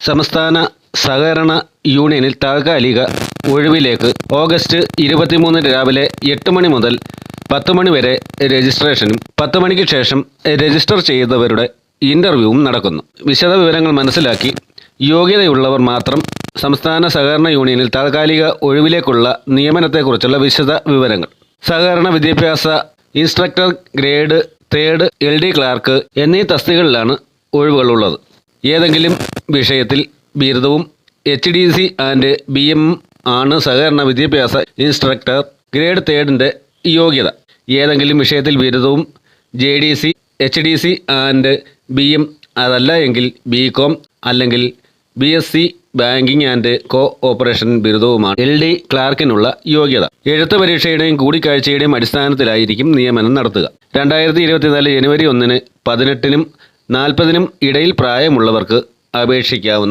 സംസ്ഥാന സഹകരണ യൂണിയനിൽ താൽക്കാലിക ഒഴിവിലേക്ക് ഓഗസ്റ്റ് ഇരുപത്തിമൂന്നിന് രാവിലെ എട്ട് മണി മുതൽ പത്ത് മണി വരെ രജിസ്ട്രേഷനും പത്ത് മണിക്ക് ശേഷം രജിസ്റ്റർ ചെയ്തവരുടെ ഇന്റർവ്യൂവും നടക്കുന്നു. വിശദ വിവരങ്ങൾ മനസ്സിലാക്കി യോഗ്യതയുള്ളവർ മാത്രം സംസ്ഥാന സഹകരണ യൂണിയനിൽ താൽക്കാലിക ഒഴിവിലേക്കുള്ള നിയമനത്തെക്കുറിച്ചുള്ള വിശദ വിവരങ്ങൾ. സഹകരണ വിദ്യാഭ്യാസ instructor grade third L D clerk എന്നീ തസ്തികളിലാണ് ഒഴിവുകളുള്ളത്. ഏതെങ്കിലും വിഷയത്തിൽ ബിരുദവും H D C and B M ആണ് സഹകരണ വിദ്യാഭ്യാസ ഇൻസ്ട്രക്ടർ ഗ്രേഡ് തേർഡിന്റെ യോഗ്യത. ഏതെങ്കിലും വിഷയത്തിൽ ബിരുദവും J D C H D C and B M അതല്ല എങ്കിൽ ബി കോം അല്ലെങ്കിൽ B S C banking and cooperation ബിരുദവുമാണ് L D ക്ലാർക്കിനുള്ള യോഗ്യത. എഴുത്ത് പരീക്ഷയുടെയും കൂടിക്കാഴ്ചയുടെയും അടിസ്ഥാനത്തിലായിരിക്കും നിയമനം നടത്തുക. രണ്ടായിരത്തി ഇരുപത്തിനാല് ജനുവരി ഒന്നിന് പതിനെട്ടിനും നാൽപ്പതിനും ഇടയിൽ പ്രായമുള്ളവർക്ക് അപേക്ഷിക്കാവുന്ന